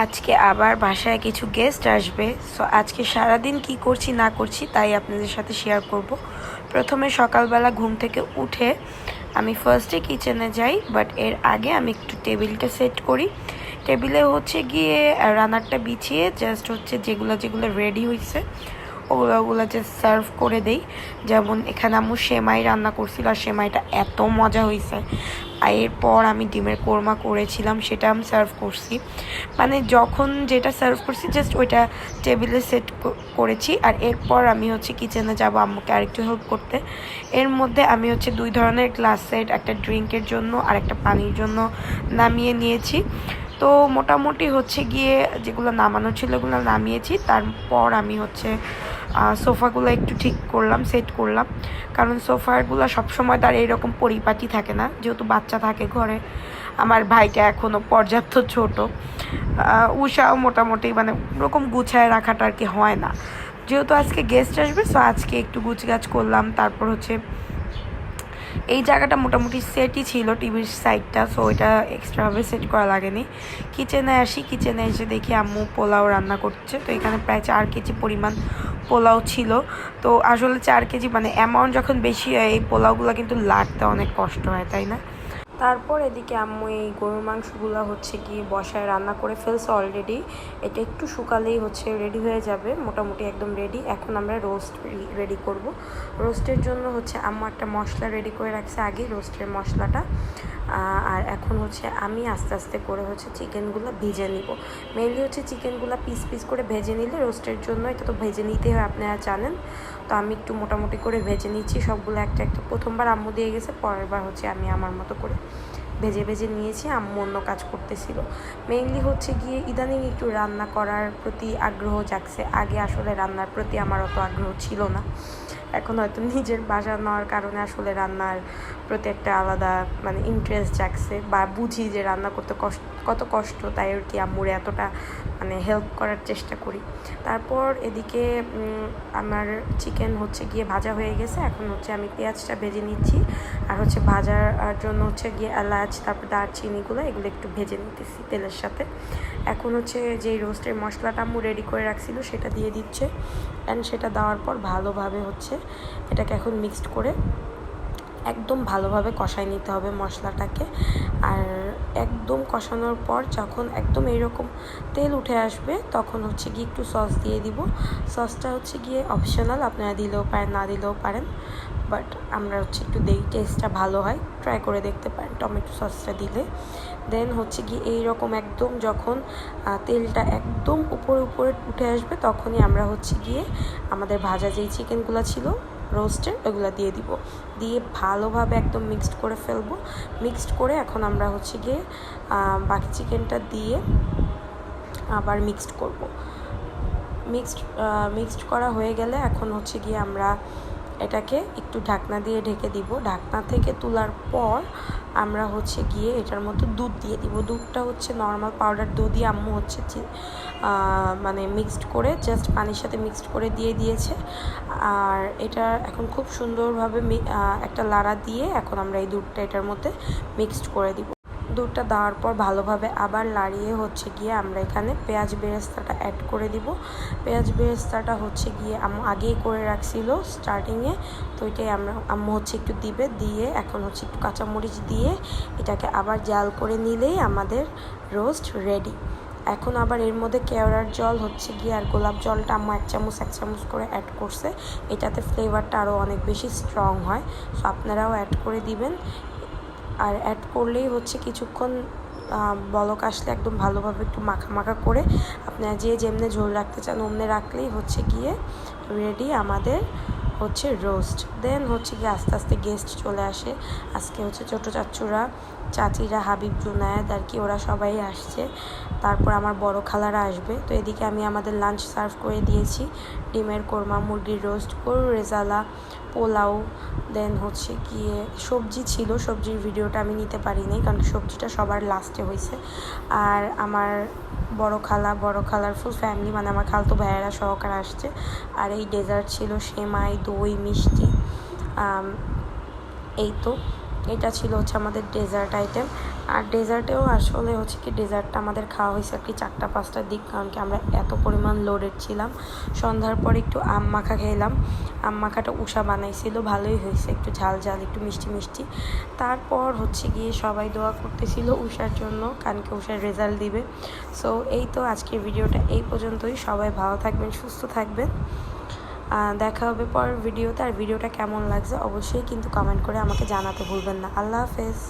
আজকে আবার বাসায় কিছু গেস্ট আসবে। সো আজকে সারাদিন কি করছি, না করছি, তাই আপনাদের সাথে শেয়ার করব। প্রথমে সকালবেলা ঘুম থেকে উঠে আমি ফার্স্টে কিচেনে যাই বাট এর আগে আমি একটু টেবিলটা সেট করি। টেবিলে হচ্ছে গিয়ে রান্নারটা বিছিয়ে জাস্ট হচ্ছে যেগুলো যেগুলো রেডি হয়েছে, ওগুলো ওগুলো জাস্ট সার্ভ করে দেই। যেমন এখানে আম্মু সেমাই রান্না করছিল, আর সেমাইটা এত মজা হয়েছে। আর এরপর আমি ডিমের কোরমা করেছিলাম, সেটা আমি সার্ভ করছি। মানে যখন যেটা সার্ভ করছি জাস্ট ওইটা টেবিলে সেট করেছি। আর এরপর আমি হচ্ছে কিচেনে যাব আম্মুকে আরেকটু হেল্প করতে। এর মধ্যে আমি হচ্ছে দুই ধরনের গ্লাস সেট একটা ড্রিঙ্কের জন্য আর একটা পানির জন্য নামিয়ে নিয়েছি। তো মোটামুটি হচ্ছে গিয়ে যেগুলো নামানো ছিল ওগুলো নামিয়েছি। তারপর আমি হচ্ছে সোফাগুলো একটু ঠিক করলাম সেট করলাম। কারণ সোফাগুলো সবসময় তার এইরকম পরিপাটি থাকে না। যেহেতু বাচ্চা থাকে ঘরে, আমার ভাইটা এখনও পর্যাপ্ত ছোট। উষাও মোটামুটি মানে ওরকম গুছায় রাখাটা আর কি হয় না। যেহেতু আজকে গেস্ট আসবে সো আজকে একটু গুছগাছ করলাম। তারপর হচ্ছে এই জায়গাটা মোটামুটি সেটই ছিল টিভির সাইডটা সো এটা এক্সট্রাভাবে সেট করা লাগেনি। কিচেনে আসি কিচেনে এসে দেখি আম্মু পোলাও রান্না করছে। তো এখানে প্রায় চার কেজি পরিমাণ পোলাও ছিল। তো আসলে চার কেজি মানে অ্যামাউন্ট যখন বেশি হয়, এই পোলাওগুলো কিন্তু লাটতে অনেক কষ্ট হয়, তাই না? তারপর এদিকে আম্মু এই গরুর মাংসগুলো হচ্ছে কি বসায় রান্না করে ফেলছে অলরেডি এটা একটু শুকালেই হচ্ছে রেডি হয়ে যাবে, মোটামুটি একদম রেডি এখন আমরা রোস্ট রেডি করব। রোস্টের জন্য হচ্ছে আম্মু একটা মশলা রেডি করে রাখছে আগে রোস্টের মশলাটা। আর এখন হচ্ছে আমি আস্তে আস্তে করে হচ্ছে চিকেনগুলো ভেজে নিব। মেনলি হচ্ছে চিকেনগুলো পিস পিস করে ভেজে নিলে রোস্টের জন্য এটা তো ভেজে নিতে হয়, আপনারা জানেন। তো আমি একটু মোটামুটি করে ভেজে নিচ্ছি, সবগুলো একটা একটা। প্রথমবার আম্মু দিয়ে গেছে পরের বার হচ্ছে আমি আমার মতো করে ভেজে ভেজে নিয়েছি, আম্মু অন্য কাজ করতেছিল। মেইনলি হচ্ছে গিয়ে ইদানিং একটু রান্না করার প্রতি আগ্রহ জাগছে। আগে আসলে রান্নার প্রতি আমার অত আগ্রহ ছিল না। এখন হয়তো নিজের বাসা নেওয়ার কারণে আসলে রান্নার প্রতি একটা আলাদা মানে ইন্টারেস্ট জাগছে বা বুঝি যে রান্না করতে কত কষ্ট, তাই আর কি আম্মুরে এতটা মানে হেল্প করার চেষ্টা করি। তারপর এদিকে আমার চিকেন হচ্ছে গিয়ে ভাজা হয়ে গেছে। এখন হচ্ছে আমি পেঁয়াজটা ভেজে নিচ্ছি। আর হচ্ছে ভাজার জন্য হচ্ছে গিয়ে এলাচ, তারপর দারচিনিগুলো, এগুলো একটু ভেজে নিতেছি তেলের সাথে। এখন হচ্ছে যেই রোস্টের মশলাটা আম্মু রেডি করে রাখছিল, সেটা দিয়ে দিচ্ছে। অ্যান্ড সেটা দেওয়ার পর ভালোভাবে হচ্ছে এটাকে এখন মিক্সড করে একদম ভালোভাবে কষাই নিতে হবে মশলাটাকে। আর একদম কষানোর পর যখন একদম এইরকম তেল উঠে আসবে, তখন হচ্ছে গিয়ে একটু সস দিয়ে দিব। সসটা হচ্ছে গিয়ে অপশনাল আপনারা দিলেও পারেন, না দিলেও পারেন। বাট আমরা হচ্ছে একটু দেই টেস্টটা ভালো হয় ট্রাই করে দেখতে পারেন টমেটো সসটা দিলে। দেন হচ্ছে গিয়ে এইরকম একদম যখন তেলটা একদম উপরে উপরে উঠে আসবে, তখনই আমরা হচ্ছে গিয়ে আমাদের ভাজা যেই চিকেনগুলো ছিল রোস্টের ওগুলো দিয়ে দিব। দিয়ে ভালোভাবে একদম মিক্সড করে ফেলব। মিক্সড করে এখন আমরা হচ্ছে গিয়ে বাকি চিকেনটা দিয়ে আবার মিক্সড করব। মিক্সড মিক্সড করা হয়ে গেলে এখন হচ্ছে গিয়ে আমরা এটাকে একটু ঢাকনা দিয়ে ঢেকে দিব। ঢাকনা থেকে তোলার পর আমরা হচ্ছে গিয়ে এটার মধ্যে দুধ দিয়ে দিব। দুধটা হচ্ছে নর্মাল পাউডার দুধই আম্মু হচ্ছে মানে মিক্সড করে জাস্ট পানির সাথে মিক্সড করে দিয়ে দিয়েছে। আর এটা এখন খুব সুন্দরভাবে একটা লাড়া দিয়ে এখন আমরা এই দুধটা এটার মধ্যে মিক্সড করে দিব। দুধটা দেওয়ার পর ভালোভাবে আবার লাড়িয়ে হচ্ছে গিয়ে আমরা এখানে পেঁয়াজ বেরেস্তাটা অ্যাড করে দিব। পেঁয়াজ বেরেস্তাটা হচ্ছে গিয়ে আম্মু আগেই করে রাখছিল স্টার্টিংয়ে তো এটাই আমরা আম্মু হচ্ছে একটু দিবে, দিয়ে এখন হচ্ছে একটু কাঁচামরিচ দিয়ে এটাকে আবার জাল করে নিলেই আমাদের রোস্ট রেডি এখন আবার এর মধ্যে কেওড়ার জল হচ্ছে গিয়ে আর গোলাপ জলটা আম্মু এক চামচ এক চামচ করে অ্যাড করছে। এটাতে ফ্লেভারটা আরও অনেক বেশি স্ট্রং হয়। সো আপনারাও অ্যাড করে দিবেন। আর অ্যাড করলেই হচ্ছে কিছুক্ষণ বলক আসলে একদম ভালোভাবে একটু মাখা মাখা করে আপনারা যে যেমনে ঝোল রাখতে চান, অমনে রাখলেই হচ্ছে গিয়ে রেডি আমাদের হচ্ছে রোস্ট দেন হচ্ছে গিয়ে আস্তে আস্তে গেস্ট চলে আসে। আজকে হচ্ছে ছোটো চাচুরা চাচিরা হাবিব, জুনায়েদ আর কি, ওরা সবাই আসছে। তারপর আমার বড় খালারা আসবে। তো এদিকে আমি আমাদের লাঞ্চ সার্ভ করে দিয়েছি। ডিমের কোরমা, মুরগির রোস্ট গরু রেজালা, পোলাও দেন হচ্ছে গিয়ে সবজি ছিল। সবজির ভিডিওটা আমি নিতে পারিনি, কারণ সবজিটা সবার লাস্টে হয়েছে। আর আমার বড় খালা, বড় খালার ফুল ফ্যামিলি মানে আমার খালতো ভাইয়েরা সহকারে আসছে। আর এই ডেজার্ট ছিল সেমাই, দই, মিষ্টি এই তো। এটা ছিল হচ্ছে আমাদের ডেজার্ট আইটেম আর ডেজার্টেও আসলে হচ্ছে কি ডেজার্টটা আমাদের খাওয়া হয়েছে আর কি চারটা, পাঁচটার দিক, কারণ কি আমরা এত পরিমাণ লোডেড ছিলাম। সন্ধ্যার পর একটু আম মাখা খেলাম। আম মাখাটা উষা বানাইছিল, ভালোই হয়েছে। একটু ঝাল ঝাল, একটু মিষ্টি মিষ্টি। তারপর হচ্ছে গিয়ে সবাই দোয়া করতেছিল উষার জন্য কারণকে উষার রেজাল্ট দিবে। সো এই তো আজকের ভিডিওটা এই পর্যন্তই। সবাই ভালো থাকবেন, সুস্থ থাকবেন। দেখা হবে পরের ভিডিওতে। আর ভিডিওটা কেমন লাগছে অবশ্যই কিন্তু কমেন্ট করে আমাকে জানাতে ভুলবেন না। আল্লাহ হাফেজ।